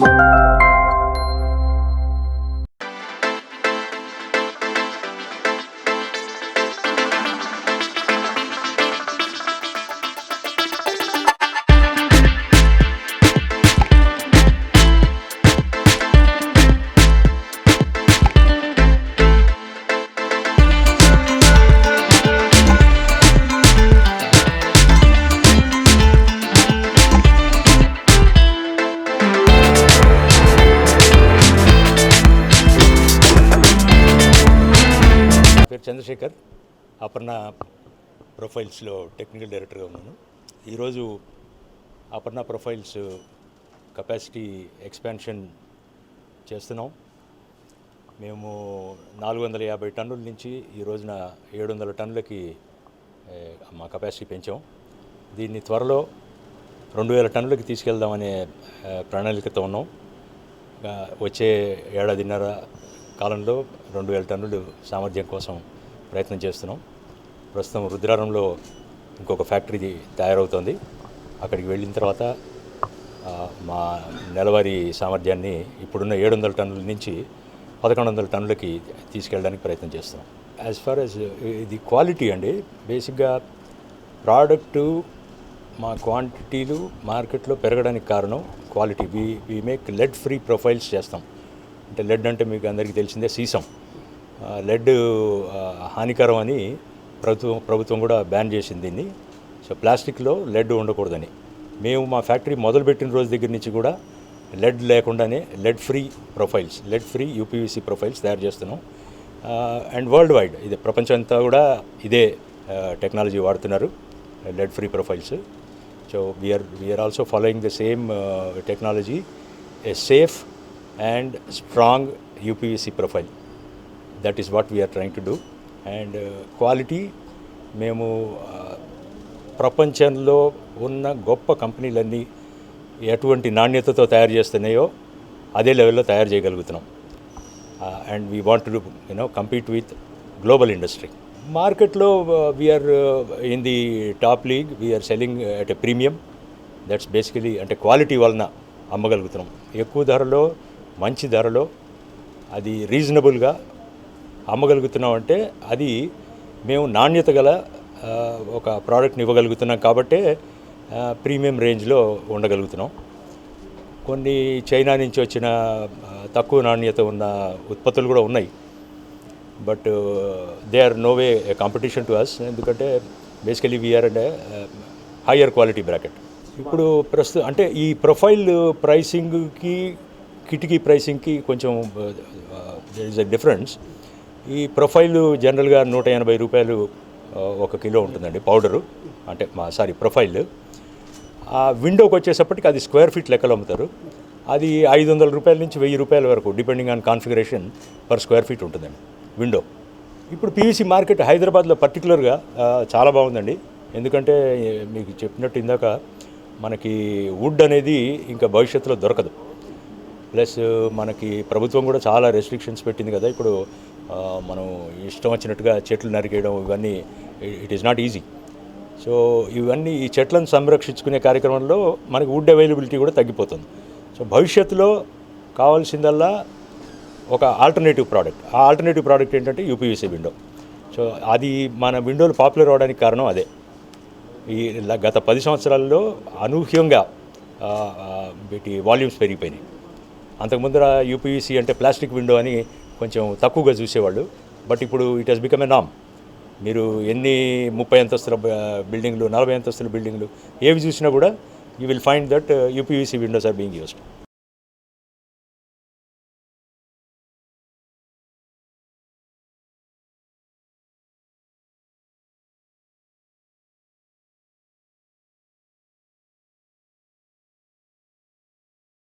నా పేరు చంద్రశేఖర్ అపర్ణ ప్రొఫైల్స్లో టెక్నికల్ డైరెక్టర్గా ఉన్నాను. ఈరోజు అపర్ణ ప్రొఫైల్స్ కెపాసిటీ ఎక్స్పాన్షన్ చేస్తున్నాం. మేము నాలుగు వందల యాభై టన్నుల నుంచి ఈ రోజున ఏడు వందల టన్నులకి మా కెపాసిటీ పెంచాం. దీన్ని త్వరలో రెండు వేల టన్నులకి తీసుకెళ్దామనే ప్రణాళికతో ఉన్నాం. వచ్చే ఏడాదిన్నర కాలంలో రెండు వేల టన్నులు సామర్థ్యం కోసం ప్రయత్నం చేస్తున్నాం. ప్రస్తుతం రుద్రారంలో ఇంకొక ఫ్యాక్టరీ తయారవుతోంది. అక్కడికి వెళ్ళిన తర్వాత మా నెలవారీ సామర్థ్యాన్ని ఇప్పుడున్న ఏడు వందల టన్నుల నుంచి పదకొండు వందల టన్నులకి తీసుకెళ్ళడానికి ప్రయత్నం చేస్తున్నాం. యాజ్ ఫార్ యాజ్ ఇది క్వాలిటీ అండి. బేసిక్గా ప్రోడక్టు మా క్వాంటిటీలు మార్కెట్లో పెరగడానికి కారణం quality we we make lead free profiles చేస్తాం. అంటే లెడ్ అంటే మీకు అందరికీ తెలిసిందే సీసం. లెడ్ హానికరం అని ప్రభుత్వం ప్రభుత్వం కూడా బ్యాన్ చేసింది దీన్ని. సో ప్లాస్టిక్లో లెడ్ ఉండకూడదని. మేము మా ఫ్యాక్టరీ మొదలుపెట్టిన రోజు దగ్గర నుంచి కూడా లెడ్ లేకుండానే lead free profiles lead free UPVC profiles తయారు చేస్తున్నాం. అండ్ వరల్డ్ వైడ్ ఇది ప్రపంచం అంతా కూడా ఇదే టెక్నాలజీ వాడుతున్నారు lead free profiles. So we're we're also following the same technology a safe and strong UPVC profile. That is what we're trying to do and quality మేము uh, ప్రపంచంలో ఉన్న గొప్ప కంపెనీలన్నీ ఎటువంటి నాణ్యతతో తయారు చేస్తున్నాయో అదే లెవెల్లో తయారు చేయగలుగుతున్నాం. And we want to you know compete with global industry మార్కెట్లో we're in the top league we're selling at a premium that's basically అంటే క్వాలిటీ వలన అమ్మగలుగుతున్నాం. ఎక్కువ ధరలో మంచి ధరలో అది రీజనబుల్గా అమ్మగలుగుతున్నాం అంటే అది మేము నాణ్యత గల ఒక ప్రోడక్ట్ని ఇవ్వగలుగుతున్నాం కాబట్టే ప్రీమియం రేంజ్లో ఉండగలుగుతున్నాం. కొన్ని చైనా నుంచి వచ్చిన తక్కువ నాణ్యత ఉన్న ఉత్పత్తులు కూడా ఉన్నాయి. But they are no way competition to us ఎందుకంటే బేసికలీ వీఆర్ అంటే హయ్యర్ క్వాలిటీ బ్రాకెట్ ఇప్పుడు ప్రస్తుతం అంటే ఈ ప్రొఫైల్ ప్రైసింగ్కి కిటికీ ప్రైసింగ్కి కొంచెం దర్ ఇస్ అ డిఫరెన్స్ ఈ ప్రొఫైల్ జనరల్గా నూట ఎనభై రూపాయలు ఒక కిలో ఉంటుందండి పౌడరు. అంటే మా సారీ ప్రొఫైల్. ఆ విండోకి వచ్చేసప్పటికి అది స్క్వేర్ ఫీట్ లెక్కలు అమ్ముతారు. అది ఐదు వందల రూపాయల నుంచి వెయ్యి రూపాయల వరకు depending on configuration per square feet ఉంటుందండి విండో. ఇప్పుడు పీవీసీ మార్కెట్ హైదరాబాద్లో పర్టికులర్గా చాలా బాగుందండి. ఎందుకంటే మీకు చెప్పినట్టు ఇందాక మనకి వుడ్ అనేది ఇంకా భవిష్యత్తులో దొరకదు. ప్లస్ మనకి ప్రభుత్వం కూడా చాలా రెస్ట్రిక్షన్స్ పెట్టింది కదా ఇప్పుడు మనం ఇష్టం వచ్చినట్టుగా చెట్లు నరికేయడం ఇవన్నీ it is not easy so ఇవన్నీ ఈ చెట్లను సంరక్షించుకునే కార్యక్రమంలో మనకి వుడ్ అవైలబిలిటీ కూడా తగ్గిపోతుంది. సో భవిష్యత్తులో కావాల్సిందల్లా ఒక ఆల్టర్నేటివ్ ప్రోడక్ట్ ఆ ఆల్టర్నేటివ్ ప్రోడక్ట్ ఏంటంటే యూపీవీసీ విండో సో అది మన విండోలు పాపులర్ అవడానికి కారణం అదే. ఈ గత పది సంవత్సరాల్లో అనూహ్యంగా వీటి వాల్యూమ్స్ పెరిగిపోయినాయి. అంతకుముందర యూపీవీసీ అంటే ప్లాస్టిక్ విండో అని కొంచెం తక్కువగా చూసేవాళ్ళు. బట్ ఇప్పుడు ఇట్ హాస్ బికమ్ ఎ నామ్ మీరు ఎన్ని ముప్పై అంతస్తుల బిల్డింగ్లు నలభై అంతస్తుల బిల్డింగ్లు ఏవి చూసినా కూడా you will find that UPVC windows are being used